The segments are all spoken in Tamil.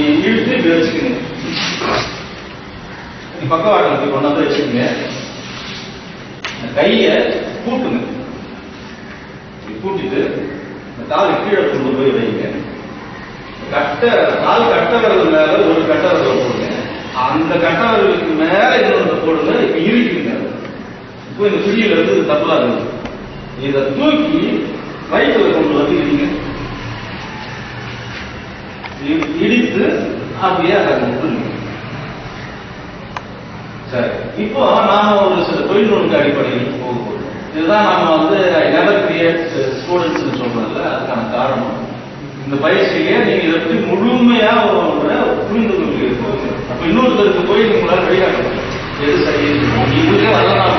அப்படி இழுத்து இப்படி வச்சுக்கோங்க பக்கவாட்டில் இப்படி கொண்டாந்து வச்சுக்கோங்க கையை கூட்டுங்க கூட்டிட்டு இந்த காலை கீழே கொண்டு போய் வைங்க. கட்ட கால் கட்ட விரல் மேல ஒரு கட்ட விரல் போடுங்க. அந்த கட்ட விரலுக்கு மேல இன்னொன்று போடுங்க இப்ப இருக்குங்க இப்போ இந்த சுழியில இருந்து தப்பா இருக்கு இதை தூக்கி வயிற்றுல கொண்டு வந்து இடிங்க இடித்து அப்படியே அதை சரி. இப்போ நாம ஒரு சில தொழில்நுட்ப அடிப்படையில் போக இதுதான் நாம வந்து நெவர் கிரியேட் ஸ்டூடெண்ட்ஸ் சொல்றதுல அதுக்கான காரணம். இந்த பயிற்சியிலே நீங்க இதை பத்தி முழுமையா ஒரு புரிந்து கொள்வீர்கள். அப்ப இன்னொருத்தருக்கு போய் உங்களால் வழிகாட்டணும் எது சரி நீங்களுக்கே வரலாம்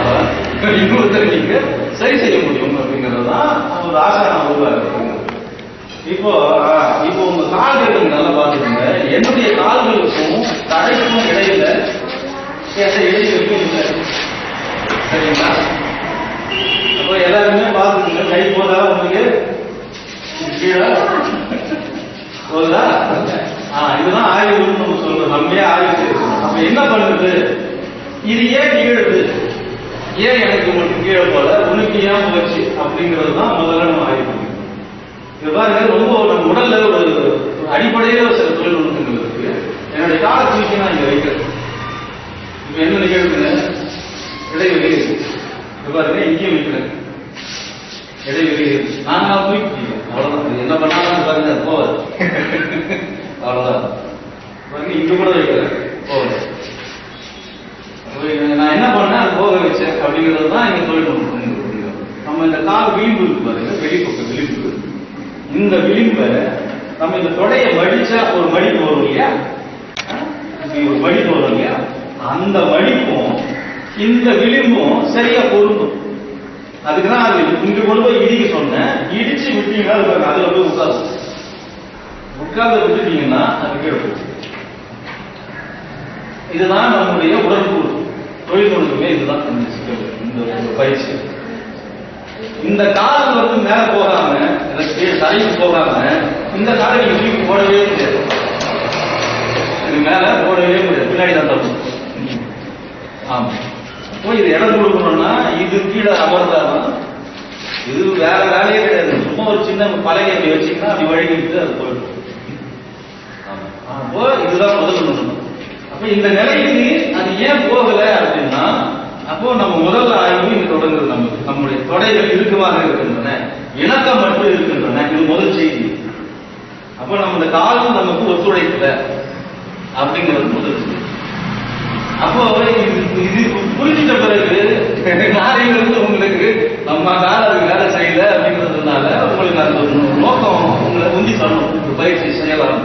கூட இன்னொருத்தர் நீங்க சரி செய்ய முடியும் அப்படிங்கிறது தான் ஒரு ஆசான உருவாக்குறது இப்போ இப்போ உங்க கால்கள் நல்லா பாத்துக்கோங்க என்னுடைய கால்களுக்கும் தடைக்கும் இடையில எந்த இடைவெளியும் இல்லை? சரிங்களா? அப்போ எல்லாருமே பாத்துக்கோங்க கை போதா உங்களுக்கு? கீழே? போதா? ஆ இதுதான் ஆய்வுன்னு நம்ம சொல்றோம். நம்மளே ஆய்வு அப்ப என்ன பண்ணுது? இது ஏன் நிகழுது ஏன் எனக்கு உங்களுக்கு கீழே போல? உனக்கு ஏன் போச்சு? அப்படிங்கிறது தான் முதல்ல நம்ம ஆய்வு. இது பாருங்க ரொம்ப நம்ம உடல்ல ஒரு அடிப்படையில ஒரு சில தொழில்நுட்பங்கள் இருக்கு. என்னுடைய காலை தூக்கி நான் இங்க வைக்கிறேன். இப்ப என்ன நிகழ்வுங்க இடைவெளி இருக்கு. இது பாருங்க இங்கேயும் வைக்கிறேன். இடைவெளி இருக்கு. நான் நான் தூக்கிட்டீங்க அவ்வளவுதான். என்ன பண்ணாலும் பாருங்க போவாது அவ்வளவுதான். பாருங்க இங்க கூட வைக்கிறேன். போவாது நான் என்ன பண்ணேன் அது போக வச்சேன். அப்படிங்கிறது தான் இங்க தொழில்நுட்பம் நம்ம இந்த கால் விளிம்பு இருக்கு பாருங்க வெளிப்பக்கம் விளிம்பு இந்த விளிம்பை நம்ம இந்த தொடையை மடிச்சா ஒரு மடிப்பு வரும் இல்லையா? ஒரு மடிப்பு வரும் இல்லையா? அந்த மடிப்பும் இந்த விளிம்பும் சரியா பொருந்தும். அதுக்கு தான் அது இங்க கொண்டு போய் இடிக்க சொன்னேன். இடிச்சு விட்டீங்கன்னா அது அதுல போய் உட்காரும். உட்கார்ந்து விட்டுட்டீங்கன்னா அது கீழே இதுதான் நம்முடைய உடற்கூறு தொழில்நுட்பமே இதுதான் இந்த இந்த பயிற்சி. இந்த கால் வந்து மேல போகாம இந்த தலைக்கு போகாம இந்த காலை நீங்க தூக்கி போடவே முடியாது. இது மேல போடவே முடியாது. பின்னாடி தான் தப்பு ஆமா. அப்போ இது இடம் கொடுக்கணும்னா இது கீழே அமர்ந்தாதான் இது வேற வேலையே கிடையாது. சும்மா ஒரு சின்ன பலகை அப்படி வச்சீங்கன்னா அப்படி வழிகிட்டு அது போயிடும். அப்போ இதுதான் முதல் பண்ணணும் அப்ப இந்த நிலைக்கு அது ஏன் போகல அப்படின்னா அப்போ நம்ம முதல் ஆய்வு இங்க தொடங்குது நமக்கு. நம்முடைய தொடைகள் இறுக்கமாக இருக்கின்றன. இணக்கம் மட்டும் இருக்கின்றன. இது முதல் செய்தி. அப்போ நம்ம இந்த காலம் நமக்கு ஒத்துழைக்கல அப்படிங்கிறது முதல் செய்தி. அப்போ இது இது புரிஞ்சிட்ட பிறகு நாளையிலிருந்து உங்களுக்கு நம்ம கால அது வேலை செய்யல அப்படிங்கிறதுனால உங்களுக்கு அந்த நோக்கம். உங்களை உந்தி தரணும் ஒரு பயிற்சி செய்யலாம்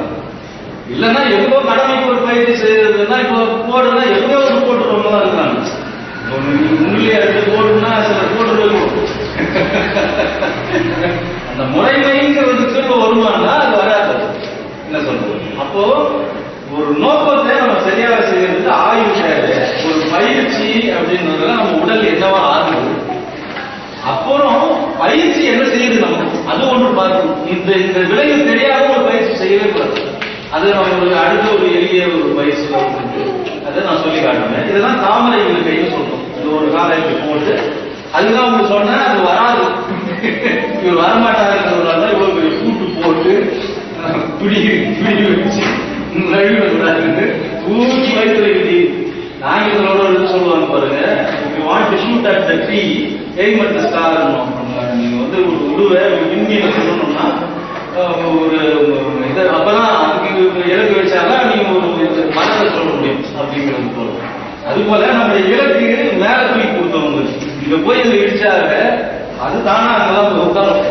இல்லைன்னா எவ்வளோ கடமைக்கு ஒரு பயிற்சி செய்யறதுன்னா இப்போ போடுறதுன்னா எவ்வளோ ஒரு ரொம்ப தான் இருக்காங்க. உண்மையிலே எடுத்து போடுனா சில போட்டுருவோம் அந்த முறைமைங்கிறதுக்கு இப்போ வருமானா அது வராது. என்ன சொல்றது? அப்போ ஒரு நோக்கத்தை நம்ம சரியாக செய்யறது ஆய்வு தேவை. ஒரு பயிற்சி அப்படின்றதுல நம்ம உடல் என்னவா ஆகுது? அப்புறம் பயிற்சி என்ன செய்யுது நமக்கு? அது ஒன்று பார்க்கணும். இந்த இந்த விளைவு தெரியாத ஒரு பயிற்சி செய்யவே கூடாது. அது நம்மளுக்கு அடுத்த ஒரு எளிய ஒரு பயிற்சி இருக்கு அதை நான் சொல்லி காட்டுறேன். இதெல்லாம் தாமரை கைன்னு சொல்றோம். இது ஒரு காலை இப்படி போட்டு அதுதான் உங்களுக்கு சொன்னேன் அது வராது. இவர் வரமாட்டாருங்கிறதுனால தான் இவ்வளவு பெரிய கூட்டு போட்டு அஹ், பிடி பிடி வச்சு நழுவிடக்கூடாதுன்னு தூக்கி வயிற்றுல விதி ஆங்கிலத்தோட சொல்லுவாங்க பாருங்க if want to shoot at the tree aim at the star நீங்க வந்து ஒரு உடுவை விண்மீனை சொல்லணும்னா ஒரு இதை அப்பதான் அதுக்கு இலக்கு வச்சாதான் நீங்க ஒரு இது மரத்தை சொல்ல முடியும் அப்படிங்கிறது போல அது போல நம்ம இலக்கு மேல தூக்கி கொடுத்தவங்க. இங்க போய் இதை இடிச்சாங்க அது தானா அங்கெல்லாம் உட்காரும்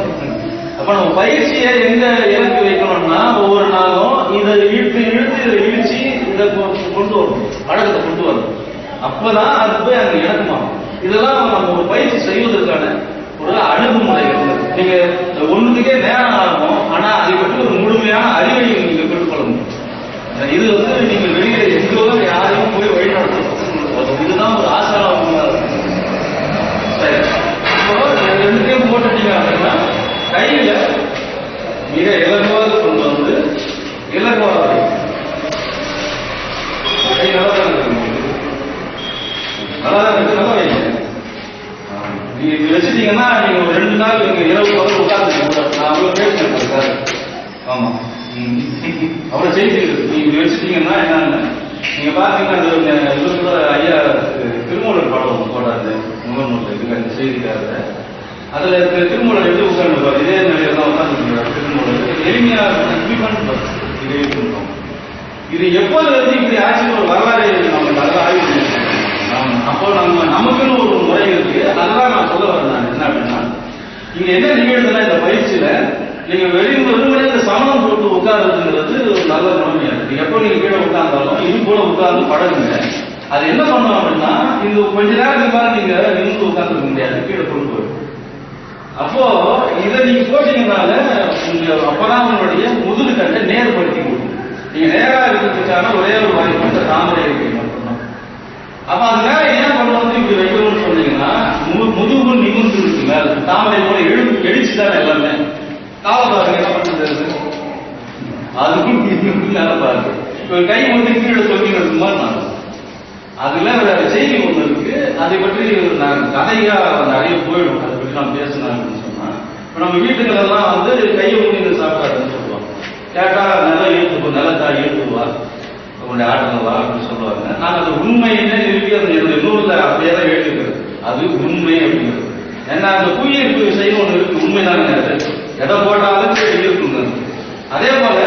அப்ப நம்ம பயிற்சியை எங்க இலக்கு வைக்கணும்னா ஒவ்வொரு நாளும் இதை இழுத்து இழுத்து இதை இழுச்சி இதை கொண்டு வரணும். பழக்கத்தை கொண்டு வரணும். அப்பதான் அது போய் அங்க இணக்கமாகும் இதெல்லாம் நம்ம ஒரு பயிற்சி செய்வதற்கான ஒரு அணுகுமுறை நீங்க ஒண்ணுக்கே நேரம் ஆகும் ஆனா அதை பற்றி ஒரு முழுமையான அறிவை நீங்க பெற்றுக்கொள்ள இது வந்து நீங்க இலகுவாக கொண்டு வந்து இலகுவாக நீங்க வச்சுட்டீங்கன்னா நீங்க ரெண்டு நாள் நீங்க இரவு பகல் உட்கார்ந்து நான் அவ்வளவு பேசினேன் சார். ஆமா. அவ்வளவு செய்தி நீங்க வச்சுட்டீங்கன்னா என்னன்னு. நீங்க பாத்தீங்கன்னா அது கூட ஐயா திருமூலர் பாடம் போடாது. முகநூல் இதுக்கு அந்த செய்திக்காக. அதுல இருக்கிற திருமூலர் எப்படி உட்கார்ந்து திருமூலர் எளிமையா பஸ் இதை இருக்கும் இது எப்போது வந்து இப்படி ஆட்சி ஒரு வரலாறு நம்ம நல்லா ஆய்வு பண்ணிருக்கோம். அப்போ நம்ம நமக்குன்னு ஒரு முறை இருக்கு. அதெல்லாம் நான் சொல்ல வரேன் நான். என்ன அப்படின்னா இங்க என்ன நிகழ்ந்ததுன்னா இந்த பயிற்சியில நீங்க வெளியே இந்த சமணம் போட்டு உட்கார்றதுங்கிறது ஒரு நல்ல நிலைமையா இருக்கு. எப்போ நீங்க கீழே உட்கார்ந்தாலும் இது போல உட்கார்ந்து பழகுங்க. அது என்ன பண்ணும் அப்படின்னா இந்த கொஞ்ச நேரத்துக்கு மேல நீங்க நின்று உட்கார்ந்துருக்க முடியாது. கீழே கொண்டு போயிடும் அப்போ இதை நீங்க போட்டீங்கனால உங்க அப்பதான் உங்களுடைய முதுகு கட்டை நேர்படுத்தி கொடுக்கும். நீங்க நேரா இருக்கிறதுக்கான ஒரே ஒரு வாய்ப்பு இந்த தாமரை இருக்கை மட்டும்தான். அப்ப அதனால என்ன ஏன் கொண்டு வந்து இப்படி வைக்கணும்னு சொன்னீங்கன்னா மு- முதுகு நிமிர்ந்து இருக்குங்க தாமரை போல எழு எழுச்சிதான் எல்லாமே. கால பாருங்க என்ன பண்ணுறது அதுக்கும் நிமிர்ந்து மேல பாருங்க. இப்ப கை வந்து கீழே சொல்லி மாதிரி நான் அதுல ஒரு செய்தி ஒன்று இருக்கு. அதை பற்றி நான் கதையா நிறைய போயிடும். அதை பேசினாங்கன்னு சொன்னா இப்ப நம்ம வீட்டுகள் எல்லாம் வந்து கையை ஊட்டி சாப்பிடாதுன்னு சொல்லுவாங்க. கேட்டா நல்லா இழுத்து நிலத்தா இழுத்துவா உங்களுடைய ஆட்டங்கள் வா. அப்படின்னு சொல்லுவாங்க. நான் அது உண்மையிலே நிறுத்தி அந்த என்னுடைய நூலில் அப்படியே தான் எழுதிக்கிறது அது உண்மை அப்படிங்கிறது. ஏன்னா அந்த புவியீர்ப்பு விசை ஒன்று இருக்கு. உண்மைதான் அது? இடம் போட்டாலும் இருக்குங்க. அதே போல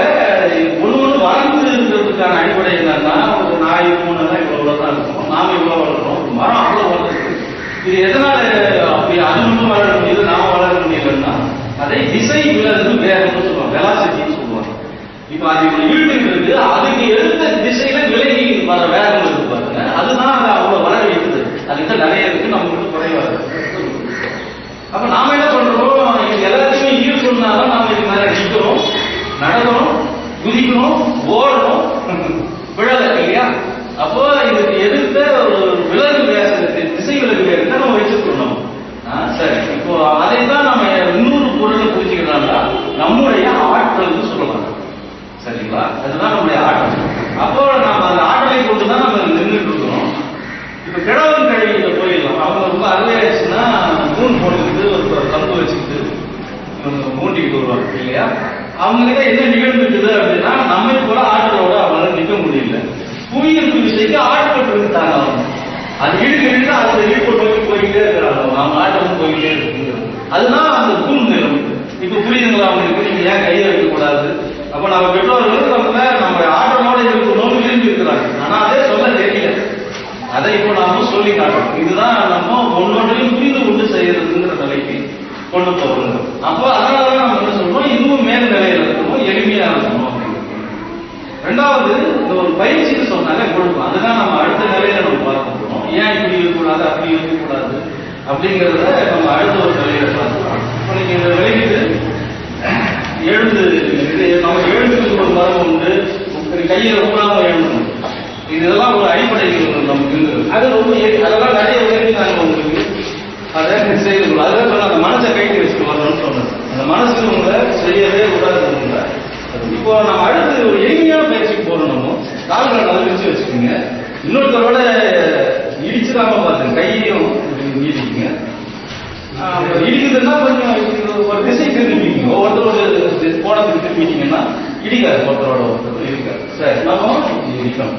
ஒன்று ஒன்று வளர்ந்து இருக்கிறதுக்கான அடிப்படை என்னன்னா ஒரு நாய் பூனைலாம் இவ்வளவு தான் இருக்கும். நாம இவ்வளவு வளர்றோம் மரம் அவ்வளோ இது எதனால அப்படி அது மட்டும் வளர முடியுது நாம வளர முடியலன்னா அதை திசை விலகு வேகம்னு சொல்லுவாங்க வெலாசிட்டின்னு சொல்லுவாங்க. இப்ப அது இப்படி இழுத்துக்கிறது அதுக்கு எடுத்த திசையில விலகி வர வேகம் இருக்கு பாருங்க. அதுதான் அதை அவ்வளவு வளர வைக்குது அதுக்கு நிறைய இருக்கு நம்ம குறைவா இருக்கு. அப்ப நாம என்ன பண்றோம்? இது எல்லாத்தையுமே ஈர்க்கணும்னாலும் நாம இது மேல நிற்கிறோம் நடக்கிறோம் குதிக்கிறோம் ஓடுறோம் விழலை இல்லையா அப்போ இதுக்கு எதிர்த்த ஒரு விலகு வேகத்தை திசை விலகு வேகத்தை நம்ம வச்சிருக்கணும் ஆ, சரி இப்போ அதை தான் நம்ம இன்னொரு பொருளை புரிஞ்சுக்கிறோம்னா நம்முடைய ஆற்றல்னு சொல்லலாம் சரிங்களா அதுதான் நம்முடைய ஆற்றல் அப்போ நம்ம அந்த ஆற்றலை கொண்டு தான் நம்ம நின்றுட்டு இருக்கிறோம் இப்ப கிழவன் கழிவுல போயிடலாம் அவங்க ரொம்ப அருமையாச்சுன்னா மூணு போட்டுக்கிட்டு ஒரு கம்பு வச்சுக்கிட்டு இவங்க மூண்டிக்கிட்டு வருவாங்க இல்லையா அவங்களுக்கு என்ன நிகழ்ந்துக்குது அப்படின்னா நம்மை போல ஆற்றலோட அவங்களால நிற்க முடியல புவியீர்ப்பு விசைக்கு ஆட்பட்டு இருக்காங்க அவங்க அது இழுக்க இழுக்க அந்த இழுப்பு நோக்கி போயிட்டே இருக்கிறாங்க அவங்க. அவங்க ஆட்டம் போயிட்டே இருக்கு அதுதான் அந்த தூண் நிலம் இப்ப புரியுதுங்களா அவங்களுக்கு நீங்க ஏன் கையை வைக்க கூடாது அப்ப நம்ம பெற்றோர்கள் நம்ம நம்ம ஆற்றலோட இருக்கணும்னு விரும்பி இருக்கிறாங்க ஆனா அதே சொல்ல தெரியல அதை இப்போ நாம சொல்லி காட்டணும் இதுதான் நம்ம ஒன்னொன்றையும் புரிந்து கொண்டு செய்யறதுங்கிற நிலைக்கு கொண்டு போகணும். அப்போ அதனாலதான் நம்ம என்ன சொல்றோம்? இன்னும் மேல் நிலையில இருக்கணும் எளிமையா இருக்கணும் ரெண்டாவது இந்த ஒரு பயிற்சின்னு சொன்னாலே கொடுக்கும் அதுதான் நம்ம அடுத்த நிலையில நம்ம பார்க்க போறோம். ஏன் இப்படி இருக்கக்கூடாது அப்படி இருக்கக்கூடாது அப்படிங்கிறத நம்ம அடுத்த ஒரு நிலையில பார்க்கலாம். இப்போ நீங்க இந்த விலகிட்டு எழுந்து நம்ம எழுதுறதுக்கு ஒரு மரம் உண்டு. கையில ஊறாம எழுதணும். இதெல்லாம் ஒரு அடிப்படை நம்ம அது ரொம்ப அதெல்லாம் நிறைய உயர்த்தினாங்க உங்களுக்கு. அதை செய்யணும் அதான் சொன்ன அந்த மனசை கைட்டு வச்சுட்டு வரணும்னு சொன்னது அந்த மனசு உங்களை செய்யவே கூடாது இப்போ நம்ம அடுத்து ஒரு எளிமையான பயிற்சிக்கு போறோம் நம்ம. கால்களை நல்லா வச்சு வச்சுக்கோங்க. இன்னொருத்தரோட இடிச்சிடாம பாருங்க கையையும் நீடிக்குங்க ஆஹ் இடிக்குதுன்னா கொஞ்சம் ஒரு திசை திரும்பிக்கிங்க ஒவ்வொருத்தரோட கோணத்துக்கு திரும்பிட்டீங்கன்னா இடிக்காது ஒருத்தரோட ஒருத்தர் இடிக்காது. சரி நம்ம இடிக்கணும்.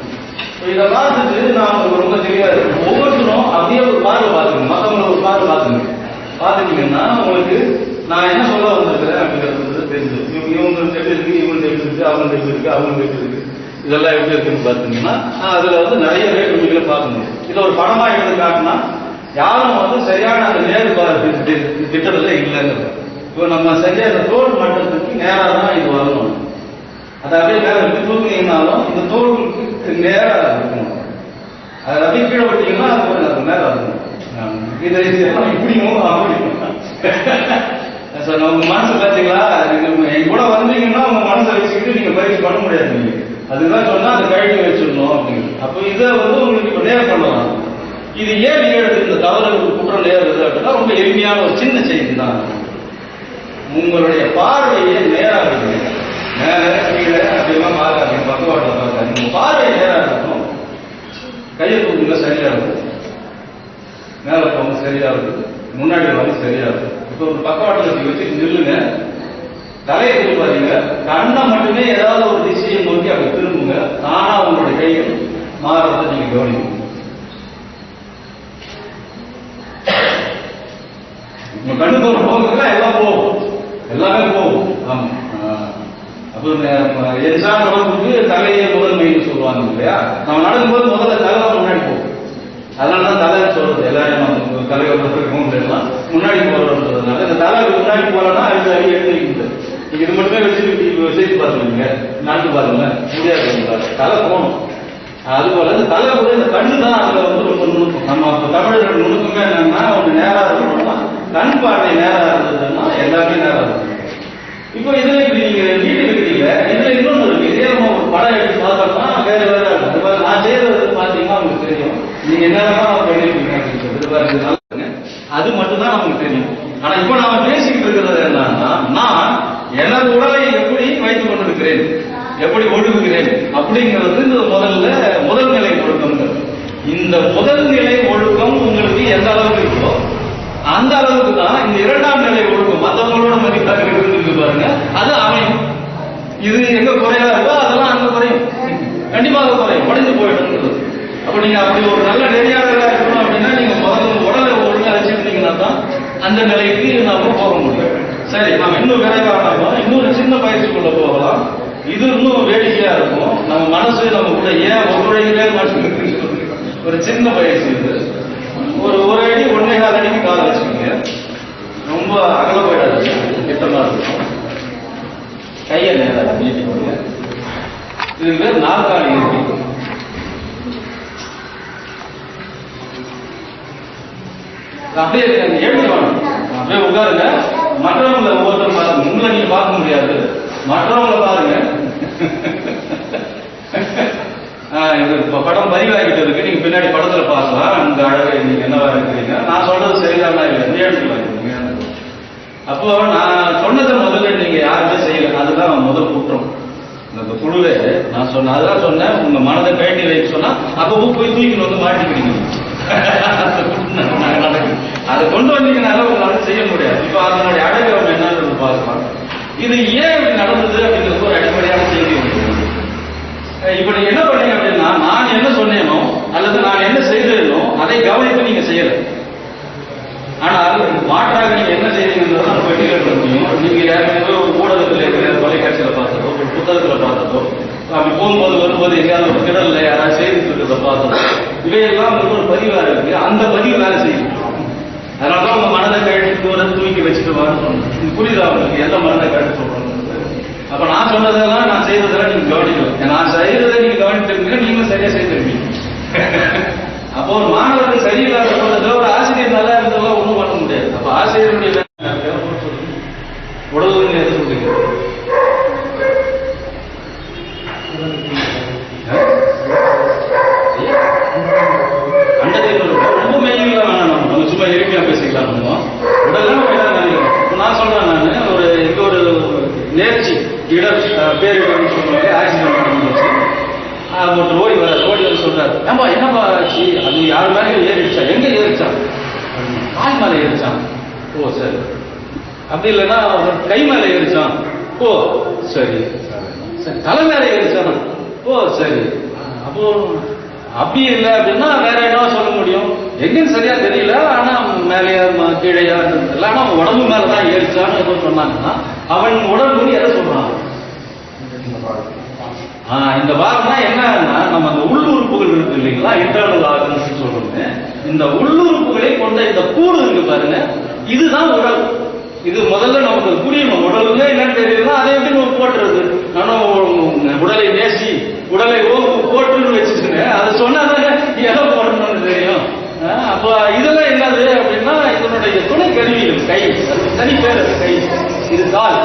இதை பார்த்துட்டு நான் உங்களுக்கு ரொம்ப தெரியாது ஒவ்வொருத்தரும் அப்படியே ஒரு பார்வை பார்த்துங்க மற்றவங்களை ஒரு பார்வை பார்த்துங்க பார்த்துட்டீங்கன்னா உங்களுக்கு நான் என்ன சொல்ல வந்திருக்கிறேன் அப்படிங்கிறது வந்து தெரிஞ்சு இவங்க இவங்களுக்கு எப்படி இருக்கு இவங்களுக்கு எப்படி இருக்கு அவங்களுக்கு எப்படி இருக்கு அவங்களுக்கு எப்படி இருக்கு. இதெல்லாம் எப்படி இருக்குன்னு பார்த்தீங்கன்னா அதுல வந்து நிறைய வேற்றுமைகளை பார்க்க முடியும் இதை ஒரு படமா எடுத்து காட்டினா யாரும் வந்து சரியான அந்த நேரு திட்டத்தில் இல்லைங்கிறது. இப்போ நம்ம சரியாக தோல் மட்டத்துக்கு நேராக தான் இது வரணும். அதை அப்படியே மேல விட்டு தூக்குனீங்கனாலும் இந்த தோலுக்கு நேராக இருக்கணும் அதை அப்படியே கீழே விட்டீங்கன்னா அது கொஞ்சம் அது இருக்கும் இதை இது எல்லாம் இப்படியும் அப்படியும் சார் உங்க மனசு பார்த்தீங்களா நீங்க என் கூட வந்தீங்கன்னா உங்க மனசை வச்சுக்கிட்டு நீங்க பயிற்சி பண்ண முடியாது நீங்க. அதுதான் சொன்னா அந்த கழிவு வச்சிடணும் அப்படின்னு. அப்போ இதை வந்து உங்களுக்கு இப்போ நேரம் பண்ணலாம். இது ஏன் நிகழ்து இந்த தவறு குற்றம் நேருது அப்படின்னா ரொம்ப எளிமையான ஒரு சின்ன செய்தி தான். உங்களுடைய பார்வையை நேரா வைங்க மேல கீழே அப்படியெல்லாம் பார்க்காதீங்க பக்கவாட்டில் பார்க்காதீங்க உங்க பார்வை நேரா இருக்கணும் கையை சரியா இருக்கும் மேல போங்க சரியா இருக்கு முன்னாடி வந்து சரியா இருக்கும் இப்போ ஒரு பக்கவாட்டில் வச்சு நில்லுங்க. தலையை திருப்பி கண்ணை மட்டுமே ஏதாவது ஒரு திசையை நோக்கி அப்படி திரும்புங்க. தானா உங்களுடைய கைகள் மாறதை நீங்க கவனிக்கணும். உங்க கண்ணு போற போகிறதுல எல்லாம் போகும். எல்லாமே போகும். ஆமா. ஆஹ். நமக்கு என்சான் உடம்புக்கு தலையை முதன்மைன்னு சொல்லுவாங்க இல்லையா? நம்ம நடக்கும்போது முதல்ல தலை முன்னாடி போகும். அதனால தான் தலைன்னு சொல்றது. எல்லாரும் நம்ம தலைவர் எல்லாம் முன்னாடி போகிறோம்ன்றதுனால இந்த தலை முன்னாடி போறோம்னா அடுத்த அடி எடுத்துக்கிட்டு நீங்க இது மட்டுமே வச்சுட்டு இப்படி செய்து பாருங்க. நடந்து பாருங்க. முடியாது தலை போகணும். அது போல இந்த தலை கூட இந்த கண்ணு தான் அதுல வந்து ரொம்ப நுணுக்கம் நம்ம இப்ப தமிழர்கள் நுணுக்கமே என்னன்னா ஒன்று நேரா இருக்கணும்னா கண் பார்வை நேரா இருந்ததுன்னா எல்லாமே நேரா இருக்கும். இப்போ இதுல இப்படி நீங்க வீட்டு வைக்கிறீங்க இதுல இன்னொன்று இருக்கு. இதே நம்ம ஒரு படம் எடுத்து பார்த்தோம்னா வேற வேற இருக்கும் நான் செய்யறது பாத்தீங்கன்னா உங்களுக்கு தெரியும். நீங்க என்னென்னலாம் பண்ணிருக்கீங்க அப்படின்னு சொல்லிட்டு பாருங்க, அது மட்டும் தான் நமக்கு தெரியும். ஆனா இப்போ நாம பேசிக்கிட்டு இருக்கிறது என்னன்னா நான் எனது உடலை எப்படி வைத்துக் கொண்டிருக்கிறேன்? எப்படி ஒழுகுகிறேன் அப்படிங்கிறது இந்த முதல்ல முதல் நிலை ஒழுக்கம் இந்த முதல் நிலை ஒழுக்கம் உங்களுக்கு எந்த அளவுக்கு இருக்கோ அந்த அளவுக்கு தான் இந்த இரண்டாம் நிலை ஒழுக்கம் மற்றவங்களோட மதிப்பாக பாருங்க. அது அமையும். இது எங்க குறையா இருக்கோ அதெல்லாம் அங்க குறையும். கண்டிப்பாக குறையும். உடஞ்சு போயிடும் அப்ப நீங்க அப்படி ஒரு நல்ல நெறியாளராக இருக்கணும் அப்படின்னா நீங்க முதல்ல உடலை ஒழுங்கா வச்சிருந்தீங்கன்னா தான் அந்த நிலைக்கு நாம போக முடியும். சரி நாம இன்னும் விரைவாக இன்னொரு சின்ன பயிற்சிக்குள்ள போகலாம். இது இன்னும் வேடிக்கையா இருக்கும். நம்ம மனசு நம்ம கூட ஏன் ஒத்துழைக்கவே மாட்டேங்குது ஒரு சின்ன பயிற்சி இது. ஒரு ஒரு அடி ஒன்னே கால் அடிக்கு கால் வச்சுக்கோங்க. ரொம்ப அகல போயிடாது கிட்டமா இருக்கும் கையை நேரம் கொடுங்க இது பேர் நாற்காலி இருக்கு. அப்படியே எழுதுவாங்க அப்படியே உட்காருங்க. மற்றவங்களை ஒவ்வொருத்தரும் பாருங்க. உங்களை நீங்க பார்க்க முடியாது. மற்றவங்களை பாருங்க. படம் பதிவாகிட்டு இருக்கு. நீங்க பின்னாடி படத்துல பார்க்கலாம். இந்த அழகை நீங்க என்னவா இருக்கிறீங்க? நான் சொல்றது சரிதானா இல்லை எடுத்துக்கலாம் அப்போ நான் சொன்னதை முதல்ல நீங்க யாருமே அதுதான் முதல் குற்றம். இந்த குழுவே நான் சொன்ன அதான் சொன்னேன். உங்க மனதை கழட்டி வைக்க சொன்னா அப்போ போய் தூக்கிட்டு வந்து மாட்டிக்கிறீங்க நடக்குது. அதை கொண்டு வந்தீங்கனால உங்களால செய்ய முடியாது. இப்போ அதனுடைய அழகு அவங்க பார்க்கலாம். இது ஏன் இப்படி நடந்தது அப்படிங்கிறது ஒரு அடிப்படையான செய்தி இப்ப நீங்க என்ன பண்ணீங்க அப்படின்னா நான் என்ன சொன்னேனோ அல்லது நான் என்ன செய்தேனோ அதை கவனித்து நீங்க செய்யலை. ஆனால் மாற்றாக நீங்க என்ன செய்றீங்கன்றத நம்ம வெளியிட முடியும். நீங்க யாருமே ஊடகத்தில் இருக்கிற தொலைக்காட்சியில பார்த்ததோ ஒரு புத்தகத்துல பார்த்ததோ அப்படி போகும்போது வரும்போது எங்கேயாவது ஒரு திடல்ல யாராவது செய்தி இருக்கிறத பார்த்ததோ இவையெல்லாம் வந்து ஒரு பதிவா இருக்கு. அந்த பதிவு வேலை செய்யும். அதனாலதான் உங்க மனதை கழட்டி தூர தூக்கி வச்சுட்டு வரணும் புரியுதா உங்களுக்கு? எந்த மனதை கழட்டி சொல்றோம் அப்ப நான் சொன்னதெல்லாம் நான் செய்ததெல்லாம் நீங்க கவனிக்கணும். நான் செய்யறதை நீங்க கவனித்திருக்கீங்க நீங்களும் சரியா செய்திருப்பீங்க. அப்போ ஒரு மாணவர்கள் சரியில்லாத போனதுல ஒரு ஆசிரியர் நல்லா இருந்ததெல்லாம் அப்ப ஆசிரியருடைய வேலை எது அண்டத்தை ரொம்ப வேணாம் நம்ம. சும்மா எளிமையா பேசிக்கலாம் நம்ம. உடல்லாம் நான் சொல்றேன் நான் ஒரு இங்க ஒரு நேர்ச்சி இடம் அஹ், சொல்லுவாங்க. ஆக்சிடென்ட் ஆஹ், ஒருத்தர் ஓடி வர ஓடி சொல்றாரு. ஏம்பா என்னப்பா ஆச்சு? அது யார் மேலே ஏறிடுச்சா? எங்க ஏறிச்சான் கால் மேல ஏறிச்சான் ஓ சரி. அப்படி இல்லைன்னா அவன் கை மேல ஏறிச்சான். ஓ சரி. சரி தலை மேல ஏறிச்சான். ஓ சரி. அப்போ அப்படி இல்லை அப்படின்னா வேற என்ன சொல்ல முடியும்? எங்கன்னு சரியா தெரியல. ஆனா மேலேயா ம- கீழையா இல்லை ஆனா உடம்பு மேலதான் ஏறிச்சான்னு எதுவும் சொன்னாங்கன்னா அவன் உடம்பு எதை சொல்றான்? இந்த வாரம்னா என்னன்னா நம்ம அந்த உள்ளுறுப்புகள் இருக்கு இல்லைங்களா? இன்டர்னல் ஆர்கன்ஸ் சொல்றோம். இந்த உள்ளுறுப்புகளை கொண்ட இந்த கூடு இருக்கு பாருங்க. இதுதான் உடல். இது முதல்ல நமக்கு புரியணும். உடலுங்க என்னன்னு தெரியல அதை எப்படி நம்ம போட்டுறது நானும் உடலை நேசி உடலை ஓப்பு போட்டுன்னு வச்சுக்கோங்க அதை சொன்னாதானே எதை போடணும்னு தெரியும்? அப்போ இதெல்லாம் என்னது அப்படின்னா இதனுடைய துணை கருவிகள் கை. தனி பேர் கை. இது கால்.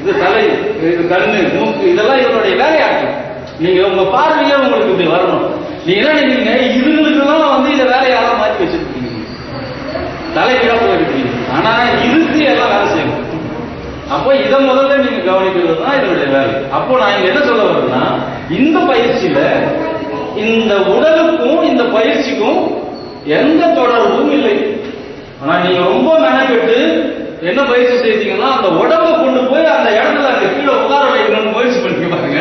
இது தலை. இது கண்ணு மூக்கு. இதெல்லாம் இதனுடைய வேலையாட்டம். நீங்க உங்க பார்வையே உங்களுக்கு இப்படி வரணும். நீங்க என்ன நினைக்கிறீங்க? இதுங்களுக்கெல்லாம் வந்து இதை வேலையால மாற்றி வச்சிருக்கீங்க. தலைக்கு ஆனா இதுக்கு எல்லாம் வேலை செய்யணும் அப்போ இதை முதல்ல நீங்க கவனிக்கிறது தான் இதனுடைய வேலை. அப்போ நான் இங்க என்ன சொல்ல வரேன்னா இந்த பயிற்சியில இந்த உடலுக்கும் இந்த பயிற்சிக்கும் எந்த தொடர்பும் இல்லை. ஆனா நீங்க ரொம்ப மெனக்கெட்டு என்ன பயிற்சி செய்தீங்கன்னா அந்த உடம்ப கொண்டு போய் அந்த இடத்துல அந்த கீழே உட்கார வைக்கணும்னு முயற்சி பண்ணி பாருங்க.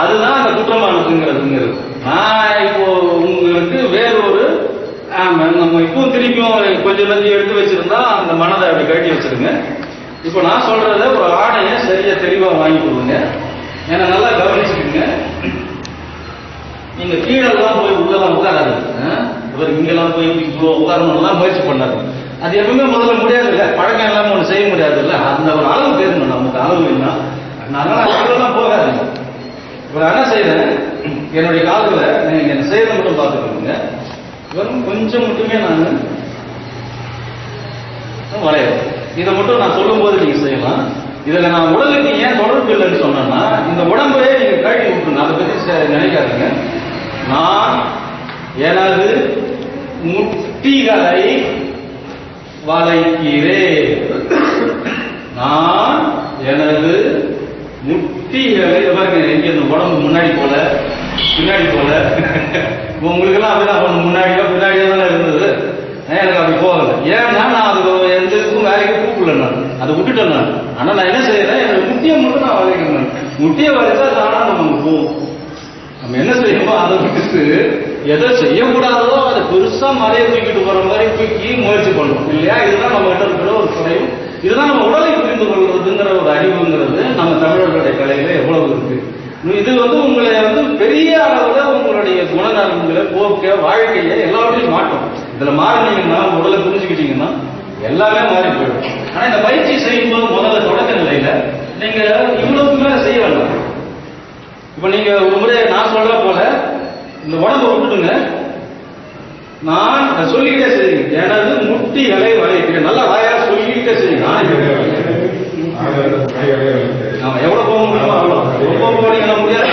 அதுதான் அந்த குற்றமானதுங்கிறதுங்கிறது நான் இப்போ உங்களுக்கு வேறொரு ஆமா, நம்ம இப்போ திருப்பியும் கொஞ்சம் நஞ்சு எடுத்து வச்சிருந்தா அந்த மனதை அப்படி கட்டி வச்சிருங்க. இப்போ நான் சொல்றத ஒரு ஆடையை சரியா தெளிவா வாங்கி கொடுங்க. ஏன்னா நல்லா கவனிச்சுக்கோங்க. நீங்க கீழெல்லாம் போய் உள்ளெல்லாம் உட்காராது இவர் இங்கெல்லாம் போய் இவ்வளோ உட்காரணும்லாம் முயற்சி பண்ணாரு. அது எப்பவுமே முதல்ல முடியாது இல்லை பழக்கம் எல்லாம் ஒன்று செய்ய முடியாது இல்லை அந்த ஒரு அளவு பேருங்க. நமக்கு அளவு என்ன அதனால அவ்வளோலாம் போகாது இப்போ நான் என்ன செய்யறேன் என்னுடைய காலத்தில் நீங்கள் என்ன செய்யறது மட்டும் பார்த்துக்கோங்க. வெறும் கொஞ்சம் மட்டுமே நான் வளையாது இதை மட்டும் நான் சொல்லும்போது நீங்க செய்யலாம். இதுல நான் உடலுக்கு ஏன் தொடர்பு இல்லைன்னு சொன்னேன்னா இந்த உடம்பையே நீங்க கழட்டி விட்டுருங்க. அதை பத்தி நினைக்காதீங்க. நான் எனது முட்டிகளை வளைக்கிறேன். நான் எனது முட்டிகளை பாருங்க எங்க இந்த உடம்பு முன்னாடி போல பின்னாடி போல. உங்களுக்கெல்லாம் அப்படிதான் அப்ப முன்னாடியோ பின்னாடியோ தானே இருந்தது. எனக்கு அப்படி போகல ஏன்னா நான் அது எந்த இதுக்கும் வேலைக்கு கூப்பிடல நான். அதை விட்டுட்டேன் நான். ஆனால் நான் என்ன செய்யறேன் எனக்கு முட்டியை மட்டும் நான் வளைக்கிறேன் முட்டியை வளைச்சா தானா நம்ம போவோம். நம்ம என்ன செய்யணுமோ அதை விட்டுட்டு எதை செய்யக்கூடாதோ அதை பெருசா மலையை தூக்கிட்டு போற மாதிரி தூக்கி முயற்சி பண்ணணும். இல்லையா? இதுதான் நம்ம கிட்ட இருக்கிற ஒரு குறையும் இதுதான் நம்ம உடலை புரிந்து கொள்வதுங்கிற ஒரு அறிவுங்கிறது நம்ம தமிழர்களுடைய கலையில எவ்வளவு இருக்கு. இது வந்து உங்களை வந்து பெரிய அளவுல உங்களுடைய குணநலன்களை போக்க வாழ்க்கையை எல்லாவற்றையும் மாற்றும். இதுல மாறினீங்கன்னா முதல்ல புரிஞ்சுக்கிட்டீங்கன்னா எல்லாமே மாறி போயிடும். ஆனா இந்த பயிற்சி செய்யும்போது முதல்ல தொடக்க நிலையில நீங்க இவ்வளவுக்கு மேல செய்ய வேண்டாம். இப்ப நீங்க ஒரு முறை நான் சொல்ற போல இந்த உடம்ப விட்டுடுங்க. நான் சொல்லிக்கிட்டே செய்யுங்க. எனது முட்டிகளை வளைக்கிறேன் நல்லா வாயா சொல்லிக்கிட்டே செய்யுங்க. நான் எவ்வளவு போக முடியுமோ அவ்வளவு ரொம்ப போனீங்கன்னா முடியாது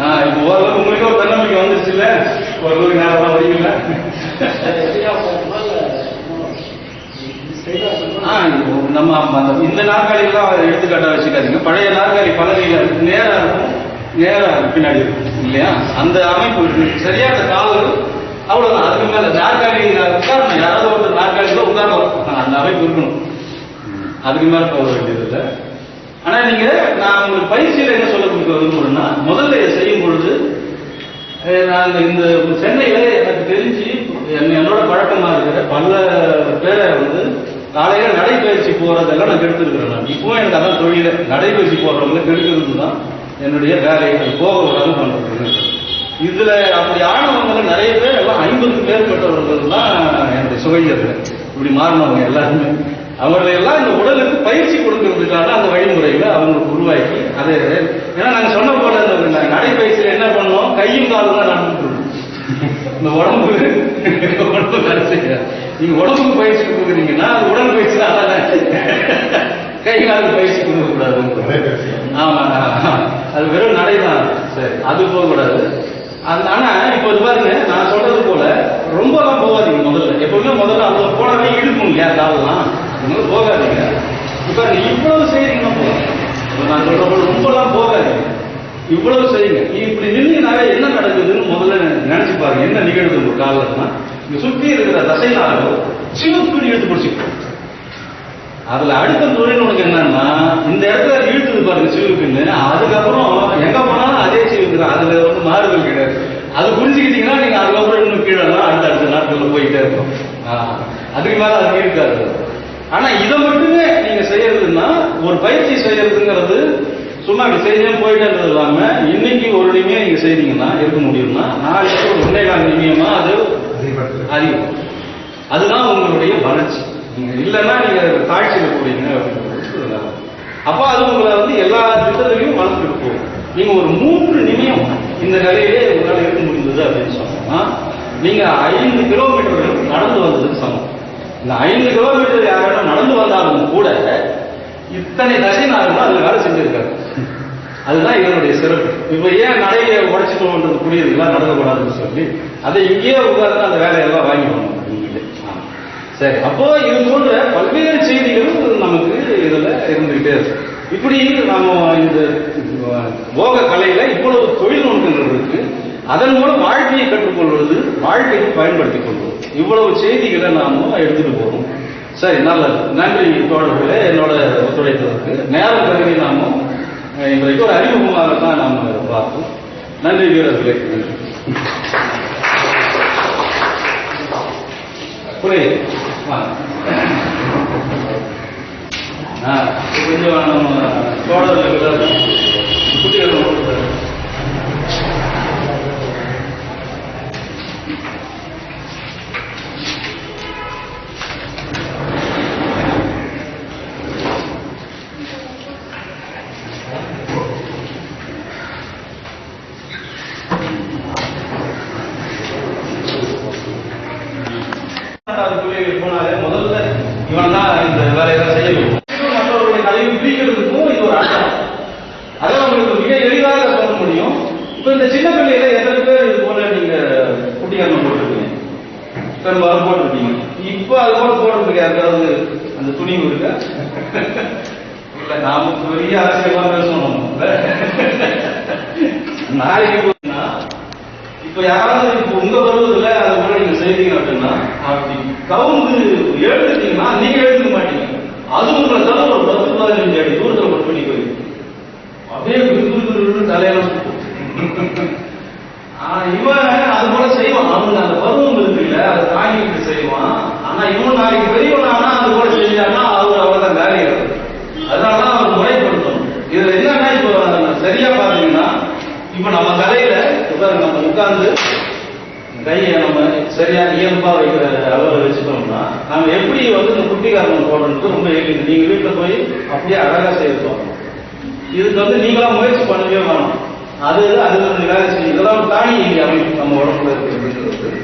ஆ இப்போ ஓரளவுக்கு உங்களுக்கு ஒரு தன்னம்பிக்கை வந்துருச்சு இல்ல ஓரளவுக்கு நேரம் வரீங்களா ஆ, நம்ம இந்த இந்த நாற்காலிலாம் எடுத்துக்காட்டா வச்சுக்காதீங்க. பழைய நாற்காலி பலகையில நேரா இருக்கும் நேரா பின்னாடி இருக்கும் இல்லையா? அந்த அமைப்பு இருக்கு. சரியான காவல் கால்கள் அவ்வளவுதான். அதுக்கு மேல நாற்காலி உட்காரணும். யாராவது ஒரு நாற்காலியில உட்காரணும் அந்த அமைப்பு இருக்கணும். அதுக்கு மேல போக வேண்டியது இல்லை ஆனா நீங்க நான் உங்களுக்கு பயிற்சியில என்ன சொல்ல கொடுக்க விரும்புறேன்னா முதல்ல செய்யும் பொழுது நான் இந்த சென்னையில எனக்கு தெரிஞ்சு என்னோட பழக்கமா இருக்கிற பல பேரை வந்து காலையில நடைபயிற்சி போறதெல்லாம் நான் கெடுத்துருக்கிறேன் நான். இப்பவும் எனக்கு அதான் தொழில. நடைபயிற்சி போறவங்களை கெடுக்கிறது தான் என்னுடைய வேலை அது போக விடாம பண்றது இதுல அப்படி ஆனவங்க நிறைய பேர் எல்லாம் ஐம்பது பேர் பெற்றவர்கள் தான் என்னுடைய சுவையர்கள் இப்படி மாறினவங்க எல்லாருமே. அவர்களை எல்லாம் இந்த உடலுக்கு பயிற்சி கொடுக்கறதுக்காக அந்த வழிமுறைகளை அவங்களுக்கு உருவாக்கி அதை ஏன்னா நாங்க சொன்ன போல நடைப்பயிற்சியில் என்ன பண்ணுவோம்? கையும் காலும் தான் நடந்துட்டு இந்த உடம்பு உடம்பு வேலை செய்ய நீங்க உடம்புக்கு பயிற்சி கொடுக்குறீங்கன்னா அது உடல் பயிற்சி தான். கை காலுக்கு பயிற்சி கொடுக்க கூடாது ஆமா ஆமா. அது வெறும் நடைதான் சரி. அது போக கூடாது ஆனா இப்போ இது பாருங்க நான் சொல்றது போல ரொம்பலாம் போகாதீங்க முதல்ல. எப்பவுமே முதல்ல அதுல போனவே இழுக்கும் இல்லையா காலெல்லாம் அதனால போகாதீங்க. இப்போ நீ இவ்வளவு செய்யறீங்கன்னா போதும் நான் சொல்ற ரொம்பலாம் போகாதீங்க இவ்வளவு செய்யுங்க. இப்படி நின்னீங்கனாவே என்ன நடக்குதுன்னு முதல்ல நினைச்சு பாருங்க என்ன நிகழ்வு உங்க காலம்னா இங்க சுத்தி இருக்கிற தசை சிவப்புன்னு இழுத்து பிடிச்சிக்கும் அதுல அடுத்த தொழில் உனக்கு என்னன்னா இந்த இடத்துல இழுத்துது பாருங்க சிவப்புன்னு அதுக்கப்புறம் எங்க போனாலும் அதே சிவப்பு தான் அதுல வந்து மாறுதல் கிடையாது. அது புரிஞ்சுக்கிட்டீங்கன்னா நீங்க அதுக்கப்புறம் இன்னும் கீழே அடுத்த அடுத்த நாட்கள்ல போயிட்டே இருக்கும் அதுக்கு மேல அது இருக்காது. ஆனா இதை மட்டுமே நீங்க செய்யறதுன்னா ஒரு பயிற்சி செய்யறதுங்கிறது சும்மா இப்படி செய்ய போயிட்டேன்றது இல்லாம இன்னைக்கு ஒரு நிமியம் நீங்க செய்தீங்கன்னா இருக்க முடியும்னா நாளைக்கு ஒரு ஒன்றே கால் நிமியமா அது அதிகம் அதுதான் உங்களுடைய வளர்ச்சி. நீங்க இல்லைன்னா நீங்க தாழ்ச்சியில போறீங்க அப்படின்றது அப்போ அது உங்களை வந்து எல்லா திட்டத்திலையும் வளர்த்துட்டு போகும். நீங்க ஒரு மூன்று நிமியம் இந்த நிலையிலே உங்களால் இருக்க முடிந்தது அப்படின்னு சொன்னா நீங்க ஐந்து கிலோமீட்டர் நடந்து வந்ததுக்கு சமம். இந்த ஐந்து கிலோமீட்டர் யாரும் நடந்து வந்தாலும் கூட இத்தனை தசை நாளும் அதில் வேலை செஞ்சிருக்காரு அதுதான் இதனுடைய சிறப்பு. இப்ப ஏன் நடையை உடைச்சிட்டோம்ன்றது புரியுதுங்களா நடக்கக்கூடாதுன்னு சொல்லி அதை இங்கேயே உட்கார்ந்து அந்த வேலையெல்லாம் வாங்கி நீங்களே ஆமா. சரி அப்போ இது போன்ற பல்வேறு செய்திகளும் நமக்கு இதுல இருந்துகிட்டே இருக்கு. இப்படி நம்ம இந்த போக கலையில இவ்வளவு தொழில் நுட்பங்கள் இருக்கு. அதன் மூலம் வாழ்க்கையை கற்றுக்கொள்வது வாழ்க்கையை பயன்படுத்திக் கொள்வது. இவ்வளவு செய்திகளை நாம எடுத்துட்டு போறோம். சரி நல்லது. நன்றி தோழர்களே. என்னோட ஒத்துழைத்ததற்கு. நேர கருதி நாம இன்றைக்கு ஒரு அறிமுகமாக தான் நாம் பார்த்தோம். நன்றி வீரர்களே. நன்றி புரியுது ஆ, கொஞ்சம் நம்ம தோழர்கள் குட்டிகள் கொடுத்தாரு. ரெண்டாவது பிள்ளைகள் போனாலே முதல்ல இவன் தான் இந்த வேலையெல்லாம் செய்ய வேண்டும் மற்றவர்களுடைய கல்வி பிரிக்கிறதுக்கும் இது ஒரு அர்த்தம் அதை உங்களுக்கு மிக எளிதாக சொல்ல முடியும் இப்போ இந்த சின்ன பிள்ளைகளை எத்தனை பேர் இது போல நீங்க குட்டிகரணம் போட்டிருக்கீங்க பெரும்பாலும் போட்டிருக்கீங்க இப்போ அது போல போடுறதுக்கு யாருக்காவது அந்த துணிவு இருக்கா இல்ல நாம பெரிய அரசியலா பேசணும் நாளைக்கு போனா இப்ப யாராவது இப்ப உங்க பருவத்துல அதை கூட நீங்க செய்தீங்க அப்படின்னா அப்படி கவுந்து எழுதுட்டீங்கன்னா நீங்க எழுதுக்க மாட்டீங்க அது உங்களை தவிர ஒரு பத்து பதினஞ்சு அடி தூரத்துல ஒரு பண்ணி போயிருக்கு அப்படியே விருது தலையெல்லாம் சுத்தும். ஆனா இவன் அது போல செய்வான் அவனுக்கு அந்த பருவம் இருக்குல்ல அதை தாங்கிட்டு செய்வான் ஆனா இவன் நாளைக்கு பெரியவனானா அது போல செஞ்சான்னா அவர் அவ்வளவுதான் காலியாகும் அதனாலதான் அவர் முறைப்படுத்தணும் இதுல என்னன்னா இப்போ சரியா பாத்தீங்கன்னா இப்ப நம்ம கலையில இப்ப நம்ம உட்கார்ந்து கையை நம்ம சரியா இயல்பா வைக்கிற அளவில் வச்சுட்டோம்னா நம்ம எப்படி குட்டிக்காரன் போடுறது ரொம்ப எளிது நீங்க வீட்டுல போய் அப்படியே அழகா செய்யணும் இதுக்கு வந்து நீங்களா முயற்சி பண்ணவே வேணும். அது அது வந்து வேலை செய்யும். இதெல்லாம் தானி அமைப்பு நம்ம உடம்புல இருக்கிறது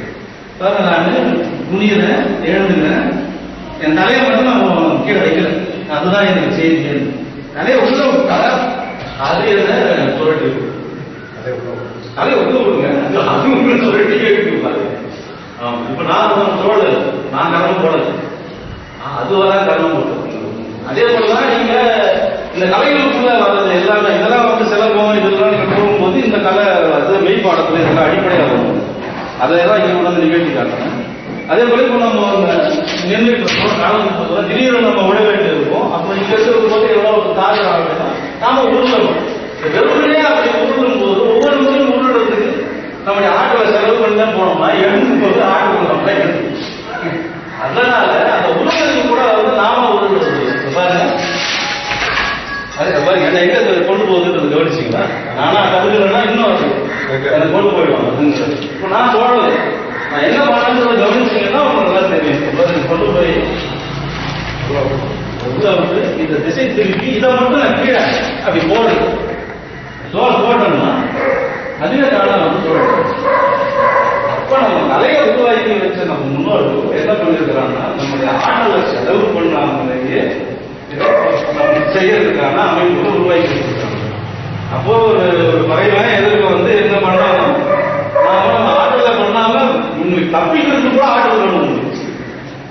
பாருங்க நான் குனிகிறேன் எழுந்துக்கிறேன். என் தலையை மட்டும் நான் கீழே வைக்கல. அதுதான் எனக்கு செய்தி தலையை உள்ள விட்டா அது என்ன புரட்டி தலையை உள்ள விடுங்க. அது உங்களுக்கு சுரட்டி எடுத்து பாருங்க. இப்ப நான் தோல் நான் கரணம் போடல. அது கர்மம் அதே போட்டது அதே போலதான் நீங்க இந்த கலைகளுக்குள்ள வர்றது எல்லாமே இதெல்லாம் வந்து சிலபம் இதெல்லாம் நீங்க போகும்போது இந்த கலை அது மெய்ப்பாடத்துல இதெல்லாம் அடிப்படையாக வரும். அதையெல்லாம் இங்க வந்து நிகழ்த்தி காட்டுறேன். அதே போல இப்போ நம்ம நின்று காலம் திடீர்னு நம்ம விட வேண்டி இருக்கும். அப்போ இங்க இருக்கிறது போது எவ்வளவு தாழ்வு ஆகுதுன்னா நாம உருளணும் வெறுமனே அப்படி உருளும் போது ஒவ்வொரு முறையும் உருளுறதுக்கு நம்முடைய ஆட்டோல செலவு பண்ணி தான் போனோம்னா எழுந்தும் போது ஆட்டோ நம்ம எழுந்து. அதனால அது பாருங்க என்ன எங்க கொண்டு போகுதுன்றது கவனிச்சிங்களா நானா கத்துக்கிறேன்னா இன்னும் எனக்கு கொண்டு போயிடுவாங்க. இப்போ நான் போடல நான் என்ன பண்ணணுன்றத கவனிச்சீங்கன்னா உங்களுக்கு நல்லா தெரியும். கொண்டு போய் உள்ள வந்து இந்த திசை திருப்பி இதை மட்டும் நான் கீழே அப்படி போடுறேன் சோறு போட்டோம்னா அதுவே தானா வந்து போடுறேன் அப்ப நம்ம நிறைய உருவாக்கி வச்ச நம்ம முன்னோர்கள் என்ன பண்ணிருக்கிறாங்கன்னா நம்முடைய ஆற்றலை செலவு பண்ணாமலேயே செய்யறதுக்கான அமைப்பு உருவாக்கி வச்சிருக்காங்க அப்போ ஒரு ஒரு பகைவன் எதிர்க்க வந்து என்ன பண்ணாலும் நாம நம்ம ஆற்றலை பண்ணாம இன்னும் தப்பிக்கிறதுக்கு கூட ஆட்டோ பண்ண முடியும்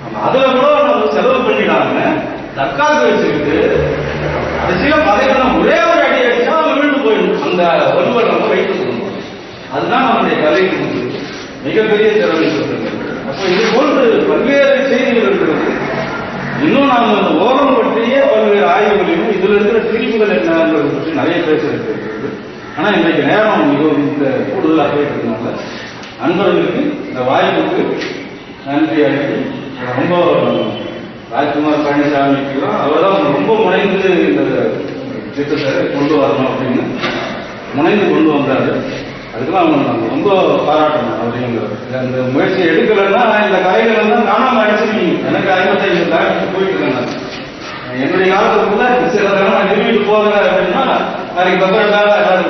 நம்ம அதுல கூட நம்ம செலவு பண்ணிடாம தற்காத்து வச்சுக்கிட்டு கடைசியில பகைவனை ஒரே ஒரு அடி அடிச்சா மீண்டு போயிடும் அந்த வலுவை நம்ம வைத்துக் கொள்ளணும் அதுதான் நம்முடைய கலைக்கு வந்து மிகப்பெரிய செலவு சொல்றது அப்போ இது போன்று பல்வேறு செய்திகள் இருக்கிறது. இன்னும் நாம் இந்த ஓரம் பற்றியே பல்வேறு ஆய்வுகளையும் இதுல இருக்கிற பிரிவுகள் என்னங்கிறத பற்றி நிறைய பேச இருக்கிறது ஆனா இன்றைக்கு நேரம் மிகவும் இந்த கூடுதலாக இருக்கிறதுனால அன்பர்களுக்கு இந்த வாய்ப்புக்கு நன்றி அளித்து ரொம்ப ராஜ்குமார் பழனிசாமிக்குலாம் அவர்தான் ரொம்ப முனைந்து இந்த திட்டத்தை கொண்டு வரணும் அப்படின்னு முனைந்து கொண்டு வந்தாரு. அதுக்கெல்லாம் அவங்க நம்ம ரொம்ப பாராட்டணும் அப்படிங்கிறது இந்த முயற்சி எடுக்கலைன்னா இந்த கலைகள் எல்லாம் காணாம அடிச்சிருக்கீங்க எனக்கு ஐம்பத்தைந்து தாண்டி போயிட்டு இருக்கேன் நான். என்னுடைய காலத்துக்குள்ள சில நேரம் நான் நிறுவிட்டு போகிறேன் அப்படின்னா நாளைக்கு பத்திரம்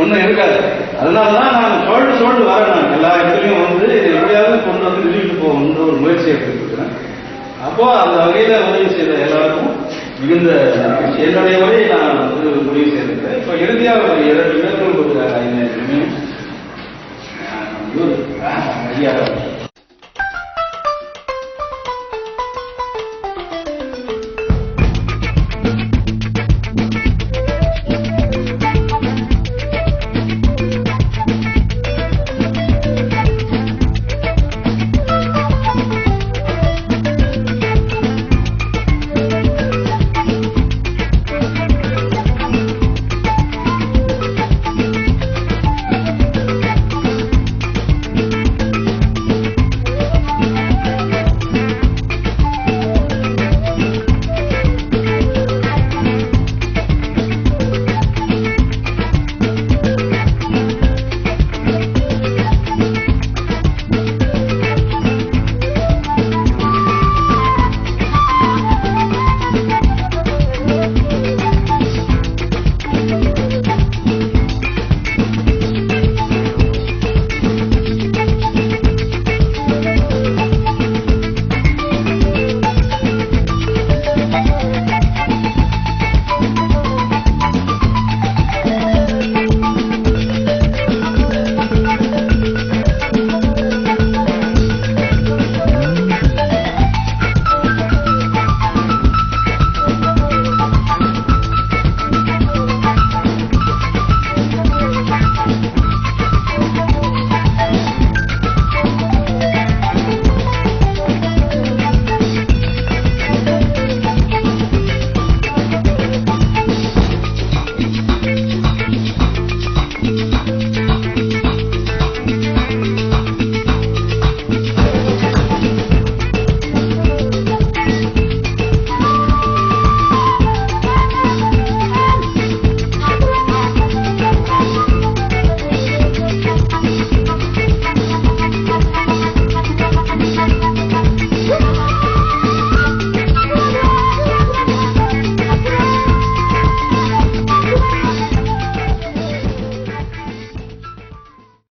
ஒன்றும் இருக்காது. அதனாலதான் நான் சோழ்ந்து சோழ்ந்து வரேன் நான். எல்லா இடத்துலையும் வந்து எப்படியாவது கொண்டு வந்து நிறுவிட்டு போகணுன்ற ஒரு முயற்சி எடுத்துருக்கிறேன் அப்போ அந்த வகையில உதவி செய்த எல்லாருக்கும் மிகுந்த என்னுடைய வழியை நான் வந்து முடிவு செய்திருக்கிறேன் இப்போ இறுதியாக ஒரு இரண்டு பேர்கள் ஒரு ஐந்து நிமிடம் ஐயா